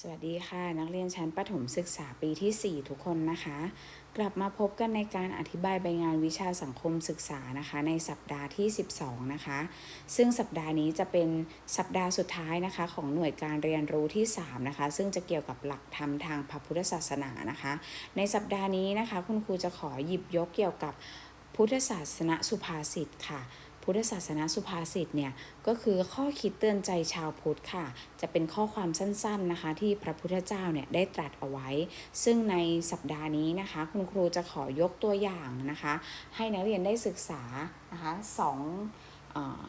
สวัสดีค่ะ นักเรียนชั้นประถมศึกษาปีที่ 4 ทุกคนนะคะ กลับมาพบกันในการอธิบายใบงานวิชาสังคมศึกษานะคะ ในสัปดาห์ที่ 12 นะคะ ซึ่งสัปดาห์นี้จะเป็นสัปดาห์สุดท้ายนะคะ ของหน่วยการเรียนรู้ที่ 3 นะคะ ซึ่งจะเกี่ยวกับหลักธรรมทางพระพุทธศาสนานะคะ ในสัปดาห์นี้นะคะ คุณครูจะขอหยิบยกเกี่ยวกับพุทธศาสนสุภาษิตค่ะ พุทธศาสนาสุภาษิตเนี่ยก็คือข้อคิดเตือนใจชาวพุทธค่ะ จะเป็นข้อความสั้นๆนะคะ ที่พระพุทธเจ้าเนี่ยได้ตรัสเอาไว้ ซึ่งในสัปดาห์นี้นะคะ คุณครูจะขอยกตัวอย่างนะคะ ให้นักเรียนได้ศึกษานะคะสองเอ่อ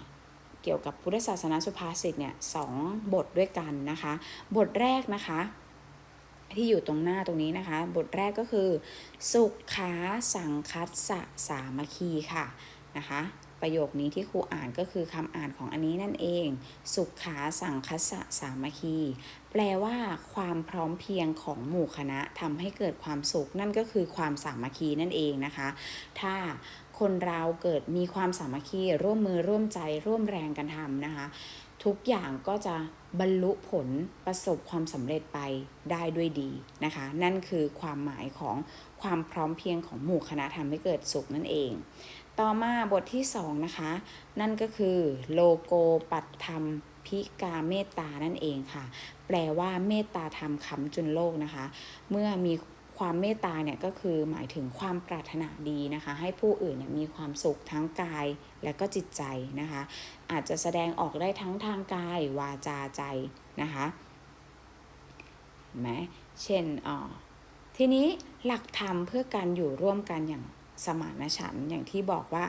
เกี่ยวกับพุทธศาสนาสุภาษิตเนี่ยสองบทด้วยกันนะคะ บทแรกนะคะที่อยู่ตรงหน้าตรงนี้นะคะ บทแรกก็คือ สุขาสังคัสสะสามัคคีค่ะนะคะ ประโยคนี้ที่ครูอ่านก็คือคำอ่านของอันนี้นั่นเอง สุขาสังคสะสามัคคี แปลว่าความพร้อมเพียงของหมู่คณะทำให้เกิดความสุข นั่นก็คือความสามัคคีนั่นเองนะคะ ถ้าคนเราเกิดมีความสามัคคีร่วมมือร่วมใจร่วมแรงกันทำนะคะ ทุกอย่างก็จะบรรลุผลประสบความสำเร็จไปได้ด้วยดีนะคะ นั่นคือความหมายของความพร้อมเพียงของหมู่คณะทำให้เกิดสุขนั่นเอง ต่อมาบทที่สองนะคะ นั่นก็คือโลโกปัตธรรมพิกาเมตตานั่นเองค่ะ แปลว่าเมตตาธรรมค้ำจุนโลกนะคะ เมื่อมีความเมตตาเนี่ยก็คือหมายถึงความปรารถนาดีนะคะ ให้ผู้อื่นเนี่ยมีความสุขทั้งกายและก็จิตใจนะคะ อาจจะแสดงออกได้ทั้งทางกายวาจาใจนะคะไหมเช่นอ่อทีนี้หลักธรรมเพื่อการอยู่ร่วมกันอย่าง สมานฉันท์อย่างที่บอกว่า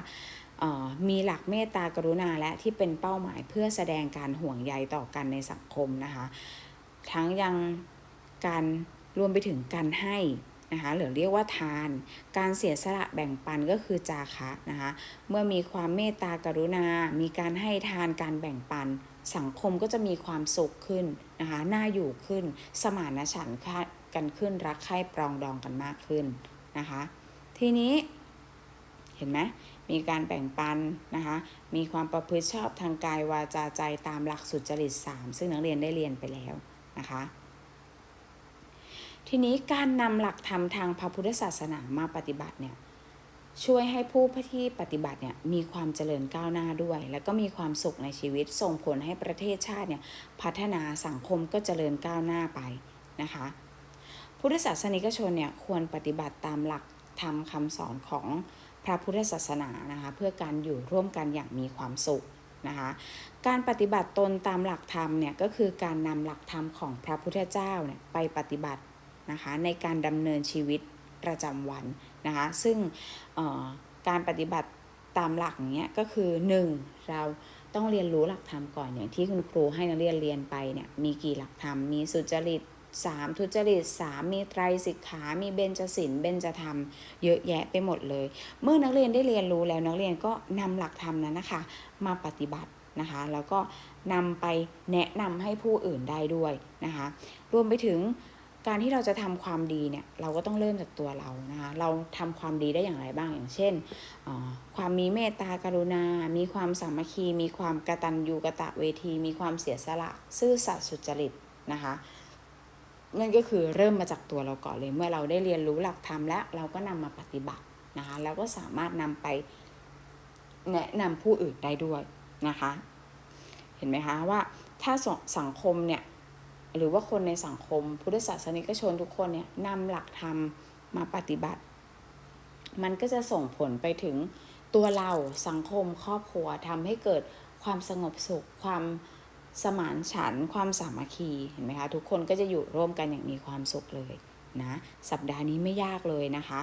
มีหลักเมตตากรุณาและที่เป็นเป้าหมายเพื่อแสดงการห่วงใยต่อกันในสังคมนะคะ ทั้งยังการรวมไปถึงการให้นะคะหรือเรียกว่าทาน การเสียสละแบ่งปันก็คือจาคะนะคะเมื่อมีความเมตตากรุณา มีการให้ทานการแบ่งปัน สังคมก็จะมีความสุขขึ้นนะคะน่าอยู่ขึ้น สมานฉันท์กันขึ้นรักใคร่ปรองดองกันมากขึ้นนะคะ ทีนี้ เห็นไหมมีการแบ่งปันนะคะ มีความประพฤติชอบทางกายวาจาใจตามหลักสุจริต 3 ซึ่งนักเรียนได้เรียนไปแล้วนะคะ ทีนี้การนำหลักธรรมทางพระพุทธศาสนามาปฏิบัติเนี่ยช่วยให้ผู้ที่ปฏิบัติเนี่ยมีความเจริญก้าวหน้าด้วย แล้วก็มีความสุขในชีวิตส่งผลให้ประเทศชาติเนี่ยพัฒนาสังคมก็เจริญก้าวหน้าไปนะคะ พุทธศาสนิกชนเนี่ยควรปฏิบัติตามหลักธรรมคำสอนของ พระพุทธศาสนานะคะเพื่อการอยู่ร่วมกันอย่างมีความสุขนะคะการปฏิบัติตนตามหลักธรรมเนี่ยก็คือการนำหลักธรรมของพระพุทธเจ้าเนี่ยไปปฏิบัตินะคะในการดำเนินชีวิตประจำวันนะคะซึ่งการปฏิบัติตามหลักเงี้ยก็คือ 1. เราต้องเรียนรู้หลักธรรมก่อนอย่างที่คุณครูให้นักเรียนเรียนไปเนี่ยมีกี่หลักธรรมมีสุจริต 3. ทุจริต 3. มีไตรสิกขา มีเบญจศีลเบญจธรรม เยอะแยะไปหมดเลย เมื่อนักเรียนได้เรียนรู้แล้วนักเรียนก็นำหลักธรรมนั้นนะคะ มาปฏิบัตินะคะ แล้วก็นำไปแนะนำให้ผู้อื่นได้ด้วยนะคะ รวมไปถึงการที่เราจะทำความดีเนี่ยเราก็ต้องเริ่มจากตัวเรานะคะเราทำความดีได้อย่างไรบ้างอย่างเช่น ความมีเมตตากรุณา มีความสามัคคี มีความกตัญญูกะตะเวที มีความเสียสละ ซื่อสัตย์สุจริตนะคะ นั่นก็คือเริ่มมาจากตัวเราก่อนเลย เมื่อเราได้เรียนรู้หลักธรรมแล้ว เราก็นำมาปฏิบัตินะคะแล้วก็สามารถนำไปแนะนำผู้อื่นได้ด้วยนะคะ เห็นไหมคะว่าถ้าสังคมเนี่ยหรือว่าคนในสังคม พุทธศาสนิกชนทุกคนเนี่ยนำหลักธรรมมาปฏิบัติ มันก็จะส่งผลไปถึงตัวเราสังคมครอบครัวทำให้เกิดความสงบสุขความ สมานฉันท์ความสามัคคีเห็นไหมคะทุกคนก็จะอยู่ร่วมกันอย่างมีความสุขเลยนะสัปดาห์นี้ไม่ยากเลยนะคะ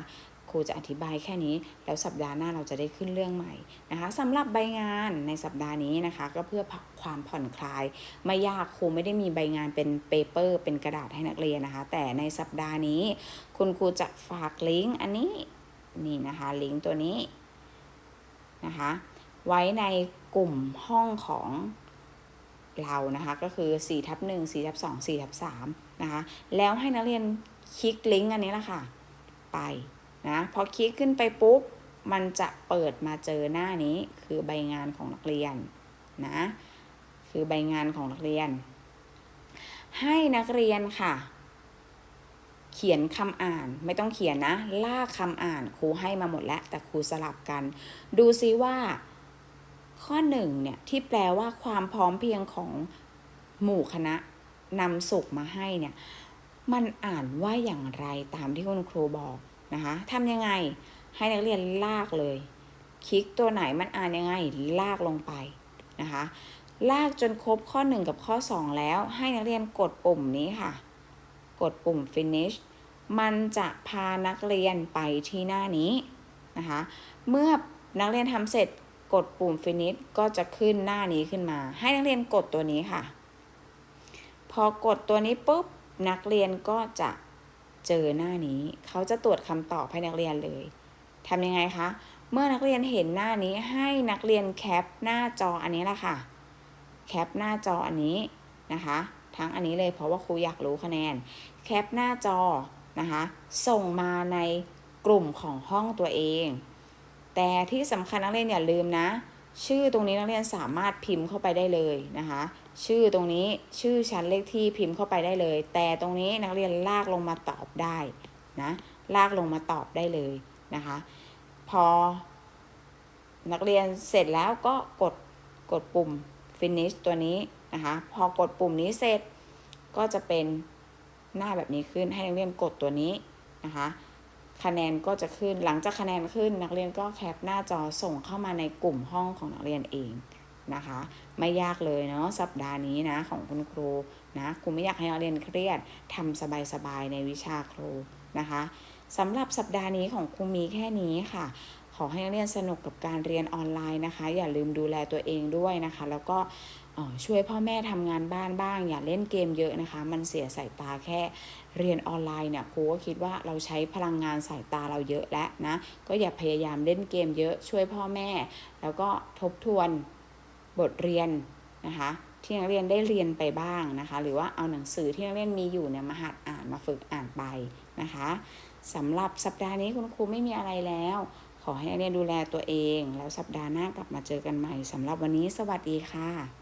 ครูจะอธิบายแค่นี้ แล้วสัปดาห์หน้าเราจะได้ขึ้นเรื่องใหม่นะคะสำหรับใบงานในสัปดาห์นี้นะคะ ก็เพื่อความผ่อนคลาย ไม่ยากครูไม่ได้มีใบงานเป็นเปเปอร์ เป็นกระดาษให้นักเรียนนะคะ แต่ในสัปดาห์นี้ คุณครูจะฝากลิงก์อันนี้นี่นะคะลิงก์ตัวนี้นะคะ ไว้ในกลุ่มห้องของ เรานะคะก็คือ4ทับ1 4ทับ2 4ทับ3นะคะแล้วให้นักเรียนคลิกลิงก์อันนี้ละค่ะไปนะพอคลิกขึ้นไปปุ๊บ มันจะเปิดมาเจอหน้านี้คือใบงานของนักเรียนนะคือใบงานของนักเรียน ให้นักเรียนค่ะ เขียนคำอ่านไม่ต้องเขียนนะ ลากคำอ่านครูให้มาหมดแล้ว แต่ครูสลับกัน ดูซิว่า ข้อหนึ่งเนี่ยที่แปลว่าความพร้อมเพียงของหมู่คณะนำสุขมาให้เนี่ยมันอ่านว่าอย่างไรตามที่คุณครูบอกนะคะทำยังไงให้นักเรียนลากเลย คลิกตัวไหนมันอ่านยังไงลากลงไปนะคะลากจนครบข้อ 1 กับข้อ 2 แล้ว ให้นักเรียนกดปุ่มนี้ค่ะ กดปุ่ม finish มันจะพานักเรียนไปที่หน้านี้นะคะ เมื่อนักเรียนทำเสร็จ กดปุ่ม finish ก็จะขึ้นหน้านี้ขึ้นมา ให้นักเรียนกดตัวนี้ค่ะ พอกดตัวนี้ปุ๊บนักเรียนก็จะเจอหน้านี้ เขาจะตรวจคำตอบให้นักเรียนเลยทำยังไงคะ เมื่อนักเรียนเห็นหน้านี้ให้นักเรียนแคปหน้าจออันนี้ละค่ะ แคปหน้าจออันนี้นะคะ ทั้งอันนี้เลยเพราะว่าครูอยากรู้คะแนน แคปหน้าจอนะคะ ส่งมาในกลุ่มของห้องตัวเอง แต่ที่สำคัญนักเรียนอย่าลืมนะ ชื่อตรงนี้นักเรียนสามารถพิมพ์เข้าไปได้เลยนะคะ ชื่อตรงนี้ชื่อชั้นเลขที่พิมพ์เข้าไปได้เลย แต่ตรงนี้นักเรียนลากลงมาตอบได้นะลากลงมาตอบได้เลยนะคะ พอ นักเรียนเสร็จแล้วก็กดกดปุ่ม finish ตัวนี้นะคะ พอกดปุ่มนี้เสร็จก็จะเป็นหน้าแบบนี้ขึ้นให้นักเรียนกดตัวนี้นะคะ คะแนนก็จะขึ้น หลังจากคะแนนขึ้น นักเรียนก็แคปหน้าจอส่งเข้ามาในกลุ่มห้องของนักเรียนเองนะคะ ไม่ยากเลยเนาะสัปดาห์นี้นะของคุณครูนะครูไม่อยากให้นักเรียนเครียดทำสบายๆในวิชาครูนะคะสำหรับสัปดาห์นี้ของครูมีแค่นี้ค่ะ ขอให้นักเรียนสนุกกับการเรียนออนไลน์นะคะ อย่าลืมดูแลตัวเองด้วยนะคะ แล้วก็ ช่วยพ่อแม่ทำงานบ้านบ้าง อย่าเล่นเกมเยอะนะคะ มันเสียสายตาแค่เรียนออนไลน์เนี่ยครูก็คิดว่าเราใช้พลังงานสายตาเราเยอะแล้วนะก็อย่าพยายามเล่นเกมเยอะช่วยพ่อแม่ แล้วก็ทบทวนบทเรียนนะคะที่นักเรียนได้เรียนไปบ้างนะคะ หรือว่าเอาหนังสือที่นักเรียนมีอยู่เนี่ยมาหัดอ่านมาฝึกอ่านไปนะคะสำหรับสัปดาห์นี้คุณครูไม่มีอะไรแล้ว ขอให้นักเรียนดูแลตัวเอง แล้วสัปดาห์หน้ากลับมาเจอกันใหม่สำหรับวันนี้สวัสดีค่ะ